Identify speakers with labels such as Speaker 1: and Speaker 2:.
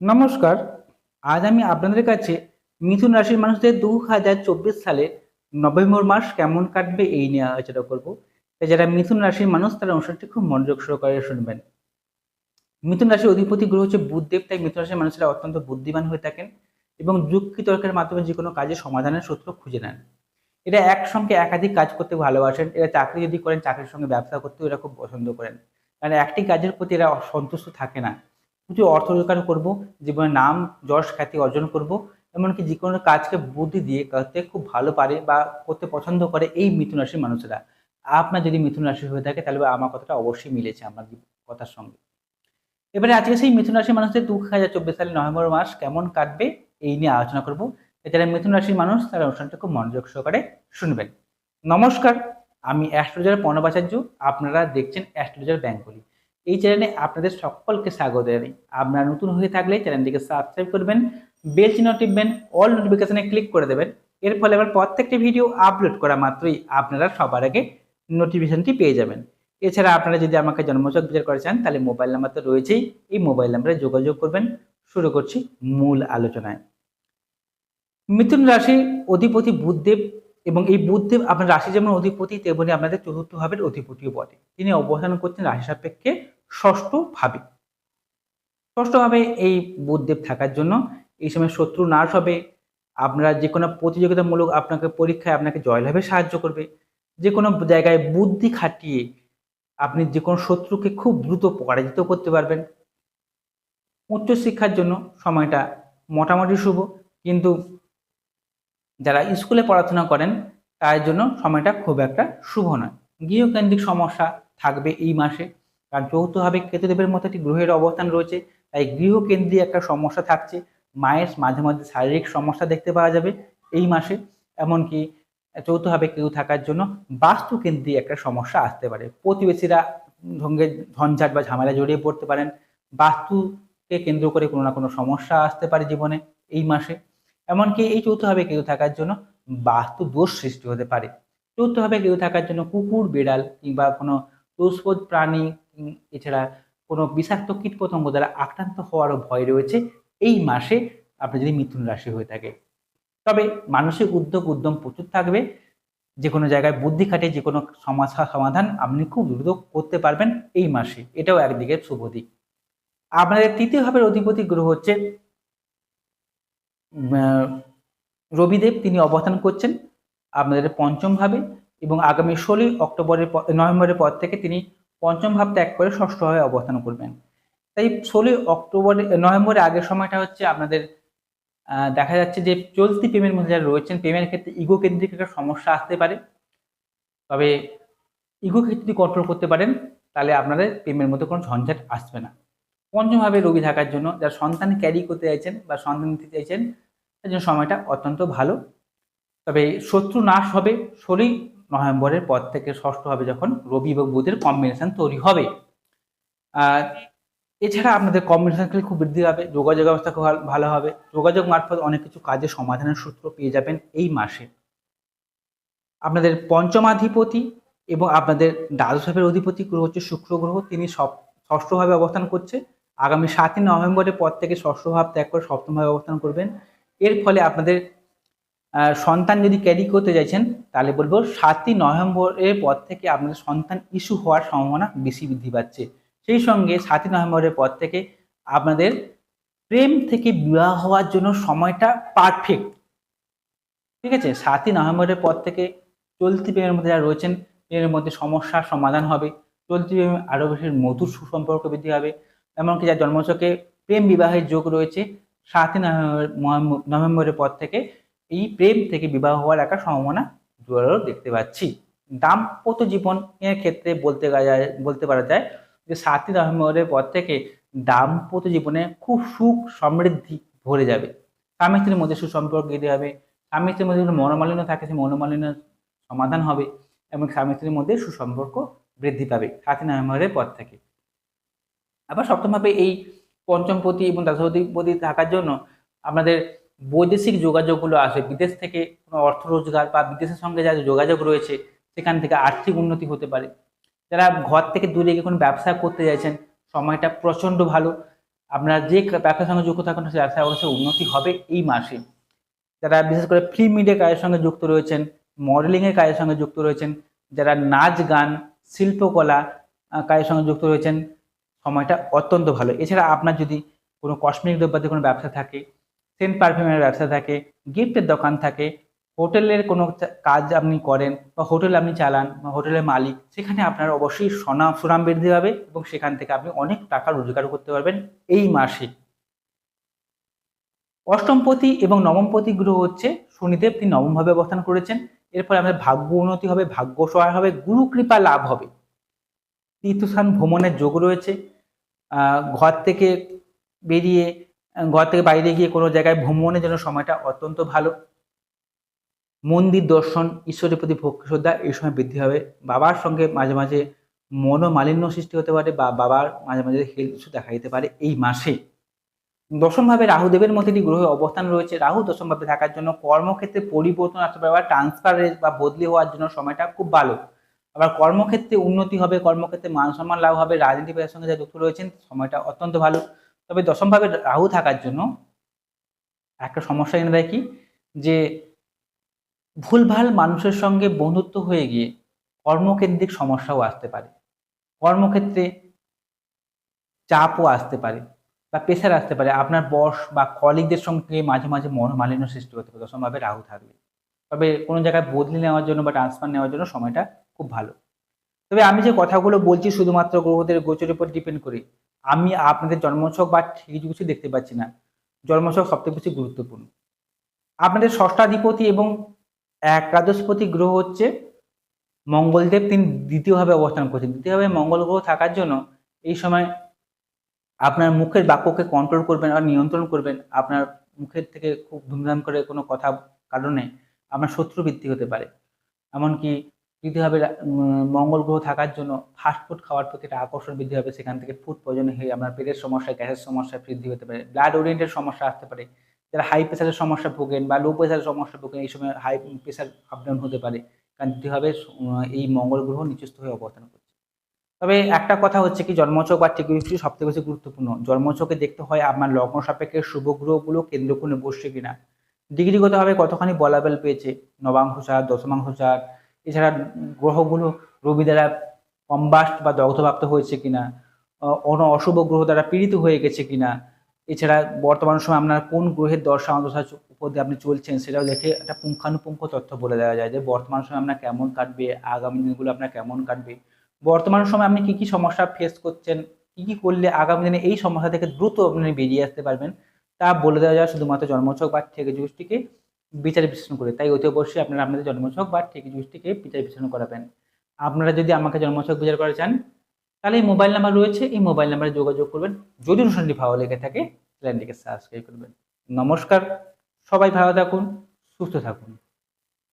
Speaker 1: নমস্কার, আজ আমি আপনাদের কাছে মিথুন রাশির মানুষদের দু হাজার চব্বিশ সালে নভেম্বর মাস কেমন কাটবে এই নিয়ে আলোচনা করব। তাই যারা মিথুন রাশির মানুষ, তারা অনুষ্ঠানটি খুব মনোযোগ সহকারে শুনবেন। মিথুন রাশির অধিপতি গ্রহ হচ্ছে বুধদেব, তাই মিথুন রাশির মানুষেরা অত্যন্ত বুদ্ধিমান হয়ে থাকেন এবং যুক্তি তর্কের মাধ্যমে যে কোনো কাজের সমাধানের সূত্র খুঁজে নেন। এরা একসঙ্গে একাধিক কাজ করতে ভালোবাসেন। এরা চাকরি যদি করেন, চাকরির সঙ্গে ব্যবসা করতেও এরা খুব পছন্দ করেন। কারণ একটি কাজের প্রতি এরা অসন্তুষ্ট থাকে না। প্রচুর অর্থ রোজগার করব, জীবনে নাম, যশ, খ্যাতি অর্জন করব, এমনকি যে কোনো কাজকে বুদ্ধি দিয়ে করতে খুব ভালো পারে বা করতে পছন্দ করে এই মিথুন রাশির মানুষেরা। আপনার যদি মিথুন রাশি হয়ে থাকে, তাহলে আমার কথাটা অবশ্যই মিলেছে আমার কথার সঙ্গে। এবারে আজকে সেই মিথুন রাশির মানুষদের দু হাজার চব্বিশ সালের নভেম্বর মাস কেমন কাটবে, এই নিয়ে আলোচনা করব। যারা মিথুন রাশির মানুষ তারা অনুষ্ঠানটা খুব মনোযোগ সহকারে শুনবেন। নমস্কার, আমি অ্যাস্ট্রোলজার প্রণবাচার্য আপনারা দেখছেন অ্যাস্ট্রোলজার ব্যাঙ্গলি। এই চ্যানেলে আপনাদের সকলকে স্বাগত জানাই। আপনারা নতুন হয়ে থাকলে চ্যানেলটিকে সাবস্ক্রাইব করবেন বেল চিহ্ন টিপবেন অল নোটিফিকেশনে ক্লিক করে দেবেন। এর ফলে আবার প্রত্যেকটি ভিডিও আপলোড করা মাত্রই আপনারা সবার আগে নোটিফিকেশনটি পেয়ে যাবেন। এছাড়া আপনারা যদি আমাকে জন্মচক বিচার করে চান, তাহলে মোবাইল নাম্বার তো রয়েছেই। এই মোবাইল নাম্বারে যোগাযোগ করবেন। শুরু করছি মূল আলোচনায়। মিথুন রাশি অধিপতি বুধদেব এবং এই বুধদেব আপনার রাশি যেমন অধিপতি, তেমনি আপনাদের চতুর্থ ভাবের অধিপতিও বটে। তিনি অবস্থান করছেন রাশি সাপেক্ষে ষষ্ঠ ভাবে। ষষ্ঠ ভাবে এই বুধদেব থাকার জন্য এই সময় শত্রু নাশ হবে। আপনারা যে কোনো প্রতিযোগিতামূলক আপনাকে পরীক্ষায় আপনাকে জয়লাভে সাহায্য করবে। যে কোনো জায়গায় বুদ্ধি খাটিয়ে আপনি যে কোনো শত্রুকে খুব দ্রুত পরাজিত করতে পারবেন। উচ্চশিক্ষার জন্য সময়টা মোটামুটি শুভ। কিন্তু যারা স্কুলে পড়াশোনা করেন, তার জন্য সময়টা খুব একটা শুভ নয়। গৃহকেন্দ্রিক সমস্যা থাকবে এই মাসে, কারণ যৌথভাবে কেতুদেবের মতো একটি গ্রহের অবস্থান রয়েছে, তাই গৃহকেন্দ্রিক একটা সমস্যা থাকছে। মায়ের মাঝে মধ্যে শারীরিক সমস্যা দেখতে পাওয়া যাবে এই মাসে, এমনকি চৌথভাবে কেউ থাকার জন্য বাস্তুকেন্দ্রিক একটা সমস্যা আসতে পারে। প্রতিবেশীরা সঙ্গে ঝঞ্ঝাট বা ঝামেলা জড়িয়ে পড়তে পারেন। বাস্তুকে কেন্দ্র করে কোনো না কোনো সমস্যা আসতে পারে জীবনে এই মাসে। এমনকি এই চৌথভাবে কেউ থাকার জন্য বাস্তু দোষ সৃষ্টি হতে পারে। চৌথভাবে কেউ থাকার জন্য কুকুর, বেড়াল কিংবা কোনো দোষবোধ প্রাণী এছাড়া কোনো বিষাক্ত কীটপতঙ্গ দ্বারা আক্রান্ত হওয়ারও ভয় রয়েছে। এই মাসে আপনার যদি মিথুন রাশি হয়ে থাকে, তবে মানসিক উদ্যোগ উদ্যম প্রচুর থাকবে। যে কোনো জায়গায় বুদ্ধি খাটিয়ে যে কোনো সমস্যা সমাধান আপনি খুব দ্রুত করতে পারবেন এই মাসে। এটাও একদিকে শুভ দিক। আপনাদের তৃতীয় ভাবের অধিপতি গ্রহ হচ্ছে রবিদেব তিনি অবস্থান করছেন আপনাদের পঞ্চম ভাবে এবং আগামী ষোলোই অক্টোবরের নভেম্বরের পর থেকে তিনি পঞ্চম ভাব ত্যাগ করে ষষ্ঠভাবে অবস্থান করবেন। তাই ষোলোই অক্টোবরে, নভেম্বরের আগের সময়টা হচ্ছে আপনাদের দেখা যাচ্ছে যে চলতি প্রেমের মধ্যে যারা রয়েছেন, প্রেমের ক্ষেত্রে ইগো কেন্দ্রিক একটা সমস্যা আসতে পারে। তবে ইগো ক্ষেত্রে যদি কন্ট্রোল করতে পারেন, তাহলে আপনাদের প্রেমের মধ্যে কোনো ঝঞ্ঝাট আসবে না। পঞ্চমভাবে রোগী থাকার জন্য যারা সন্তান ক্যারি করতে চাইছেন বা সন্তান নিতে চাইছেন তার জন্য সময়টা অত্যন্ত ভালো। তবে শত্রু নাশ হবে ষোলোই নভেম্বরের পর থেকে ষষ্ঠ হবে যখন রবি এবং বুধের কম্বিনেশন তৈরি হবে। আর এছাড়া আপনাদের কম্বিনেশন খুব বৃদ্ধি হবে যোগাযোগ ব্যবস্থা খুব ভালো হবে, যোগাযোগ মারফত অনেক কিছু কাজের সমাধানের সূত্র পেয়ে যাবেন এই মাসে। আপনাদের পঞ্চমাধিপতি এবং আপনাদের দ্বাদশ ভাবের অধিপতি গ্রহ হচ্ছে শুক্র গ্রহ, তিনি সব ষষ্ঠভাবে অবস্থান করছে। আগামী সাতই নভেম্বরের পর থেকে ষষ্ঠ ভাব ত্যাগ করে সপ্তমভাবে অবস্থান করবেন। এর ফলে আপনাদের সন্তান যদি ক্যারি করতে চাইছেন, তাহলে বলব সাতই নভেম্বরের পর থেকে আপনাদের সন্তান ইস্যু হওয়ার সম্ভাবনা বেশি বৃদ্ধি পাচ্ছে। সেই সঙ্গে সাতই নভেম্বরের পর থেকে আপনাদের প্রেম থেকে বিবাহ হওয়ার জন্য সময়টা পারফেক্ট ঠিক আছে? সাতই নভেম্বরের পর থেকে চলতি প্রেমের মধ্যে যারা রয়েছেন প্রেমের মধ্যে সমস্যার সমাধান হবে। চলতি প্রেমে আরও বেশি মধুর সুসম্পর্ক বৃদ্ধি হবে এমনকি যার জন্মচকে প্রেম বিবাহের যোগ রয়েছে, সাতই নভেম্বর নভেম্বরের পর থেকে এই প্রেম থেকে বিবাহ হওয়ার একটা সম্ভাবনা জোরালো দেখতে পাচ্ছি। দাম্পত্য জীবনের ক্ষেত্রে বলতে যায়, বলতে পারা যায় যে সাতই নভেম্বরের পর থেকে দাম্পত্য জীবনে খুব সুখ সমৃদ্ধি ভরে যাবে। স্বামী স্ত্রীর মধ্যে সুসম্পর্ক গেঁদে হবে স্বামী স্ত্রীর মধ্যে মনোমালিন্য থাকে, সেই মনোমালিন্য সমাধান হবে এবং স্বামী স্ত্রীর মধ্যে সুসম্পর্ক বৃদ্ধি পাবে সাতই নভেম্বরের পর থেকে। আবার সপ্তমভাবে এই পঞ্চমপতি এবং দশপতি থাকার জন্য আপনাদের বৈদেশিক যোগাযোগগুলো আসে। বিদেশ থেকে কোনো অর্থ রোজগার বা বিদেশের সঙ্গে যাদের যোগাযোগ রয়েছে, সেখান থেকে আর্থিক উন্নতি হতে পারে। যারা ঘর থেকে দূরে গিয়ে কোনো ব্যবসা করতে চাইছেন সময়টা প্রচণ্ড ভালো। আপনারা যে ব্যবসার সঙ্গে যুক্ত থাকুন সেই ব্যবসা অবশ্যই উন্নতি হবে এই মাসে। যারা বিশেষ করে ফিল্ম মিডিয়া কাজের সঙ্গে যুক্ত রয়েছেন মডেলিংয়ের কাজের সঙ্গে যুক্ত রয়েছেন, যারা নাচ গান, শিল্পকলা কাজের সঙ্গে যুক্ত রয়েছেন সময়টা অত্যন্ত ভালো। এছাড়া আপনার যদি কোনো কসমেটিক দ্রব্যাদির কোনো ব্যবসা থাকে সেন্ট পারফিউমের ব্যবসা থাকে গিফটের দোকান থাকে, হোটেলের কোনো কাজ আপনি করেন বা হোটেল আপনি চালান বা হোটেলের মালিক, সেখানে আপনার অবশ্যই সুনাম সুনাম বৃদ্ধি হবে এবং সেখান থেকে আপনি অনেক টাকা রোজগার করতে পারবেন এই মাসে। অষ্টমপতি এবং নবমপতি গ্রহ হচ্ছে শনিদেব, তিনি নবমভাবে অবস্থান করেছেন। এর ফলে আমাদের ভাগ্য উন্নতি হবে, ভাগ্য সহায় হবে গুরু কৃপা লাভ হবে। তীর্থস্থান ভ্রমণের যোগ রয়েছে। ঘর থেকে বেরিয়ে, ঘর থেকে বাইরে গিয়ে কোনো জায়গায় ভ্রমণের জন্য সময়টা অত্যন্ত ভালো। মন্দির দর্শন, ঈশ্বরের প্রতি ভক্তি, শ্রদ্ধা, এই সময় বৃদ্ধি হবে। বাবার সঙ্গে মাঝে মাঝে মনোমালিন্য সৃষ্টি হতে পারে বা বাবার মাঝে মাঝে হেলথ ইস্যু দেখা যেতে পারে এই মাসে। দশমভাবে রাহুদেবের মধ্যে একটি গ্রহের অবস্থান রয়েছে, রাহু দশমভাবে থাকার জন্য কর্মক্ষেত্রে পরিবর্তন আসতে পারে বা ট্রান্সফার বা বদলি হওয়ার জন্য সময়টা খুব ভালো। আবার কর্মক্ষেত্রে উন্নতি হবে, কর্মক্ষেত্রে মান সম্মান লাভ হবে রাজনীতি পেশার সঙ্গে যা যুক্ত রয়েছেন, সময়টা অত্যন্ত ভালো। তবে দশমভাবে রাহু থাকার জন্য একটা সমস্যা এনে দেয় কি? যে ভুলভাল মানুষের সঙ্গে বন্ধুত্ব হয়ে গিয়ে কর্মকেন্দ্রিক সমস্যাও আসতে পারে। কর্মক্ষেত্রে চাপও আসতে পারে বা প্রেশার আসতে পারে। আপনার বস বা কলিগদের সঙ্গে মাঝে মাঝে মনোমালিন্য সৃষ্টি হতে পারে। দশমভাবে রাহু থাকবে তবে কোনো জায়গায় বদলি নেওয়ার জন্য বা ট্রান্সফার নেওয়ার জন্য সময়টা খুব ভালো। তবে আমি যে কথাগুলো বলছি শুধুমাত্র গ্রহদের গোচরের উপর ডিপেন্ড করে, আমি আপনাদের জন্মছক বা ঠিক কিছু দেখতে পাচ্ছি না। জন্মছক সবথেকে বেশি গুরুত্বপূর্ণ। আপনাদের ষষ্ঠাধিপতি এবং একাদশপতি গ্রহ হচ্ছে মঙ্গলদেব, তিনি দ্বিতীয়ভাবে অবস্থান করছেন। দ্বিতীয়ভাবে মঙ্গল গ্রহ থাকার জন্য এই সময় আপনার মুখের বাক্যকে কন্ট্রোল করবেন আর নিয়ন্ত্রণ করবেন। আপনার মুখের থেকে খুব ধুমধাম করে কোনো কথা কারণে আপনার শত্রু বৃদ্ধি হতে পারে। এমনকি দ্বিতীয়ভাবে উম, মঙ্গল গ্রহ থাকার জন্য ফাস্টফুড খাওয়ার প্রতি একটা আকর্ষণ বৃদ্ধি হবে। সেখান থেকে ফুড পয়জন হয়ে আপনার পেটের সমস্যা গ্যাসের সমস্যা বৃদ্ধি হতে পারে। ব্লাড ওরিয়েন্টেড সমস্যা আসতে পারে। যারা হাই প্রেশারের সমস্যা ভোগেন বা লো প্রেশারের সমস্যা ভোগেন এই সময় হাই প্রেশার আপ ডাউন হতে পারে। কারণ দ্বিতীয়ভাবে উম, এই মঙ্গল গ্রহ নিচস্থ হয়ে অবস্থান করছে। তবে একটা কথা হচ্ছে কি জন্মচক বা টিকিউটি সব থেকে বেশি গুরুত্বপূর্ণ। জন্মচকে দেখতে হয় আপনার লগ্ন সাপেক্ষে শুভ গ্রহগুলো কেন্দ্র করে বসছে কিনা। ডিগ্রিগতভাবে কতখানি বলাবেল পেয়েছে? নবাংশ চার দশমাংশ চার এছাড়া গ্রহগুলো রবি দ্বারা কম্বাস্ট বা দগ্ধপ্রাপ্ত হয়েছে কিনা অন্য অশুভ গ্রহ দ্বারা পীড়িত হয়ে গেছে কিনা, এছাড়া বর্তমান সময় আপনার কোন গ্রহের দশা অন্তশা উপর দিয়ে আপনি চলছেন সেটাও দেখে একটা পুঙ্খানুপুঙ্খ তথ্য বলে দেওয়া যায় যে বর্তমান সময় আপনার কেমন কাটবে, আগামী দিনগুলো আপনার কেমন কাটবে, বর্তমান সময় আপনি কি কি সমস্যা ফেস করছেন, কি কি করলে আগামী দিনে এই সমস্যা থেকে দ্রুত আপনি বেরিয়ে আসতে পারবেন, তা বলে দেওয়া যায় শুধুমাত্র জন্মছক বা থেকে জুসটিকে বিচার বিশ্লেষণ করে। তাই অতি অবশ্যই আপনারা আপনাদের জন্মছক বা ঠিক জুসটিকে বিচার বিশ্লেষণ করাবেন। আপনারা যদি আমাকে জন্মছক বিচার করা চান, তাহলে এই মোবাইল নাম্বার রয়েছে, এই মোবাইল নাম্বারে যোগাযোগ করবেন। যদি অনুষ্ঠানটি ভালো লেগে থাকে, চ্যানেলটিকে সাবস্ক্রাইব করবেন। নমস্কার, সবাই ভালো থাকুন, সুস্থ থাকুন।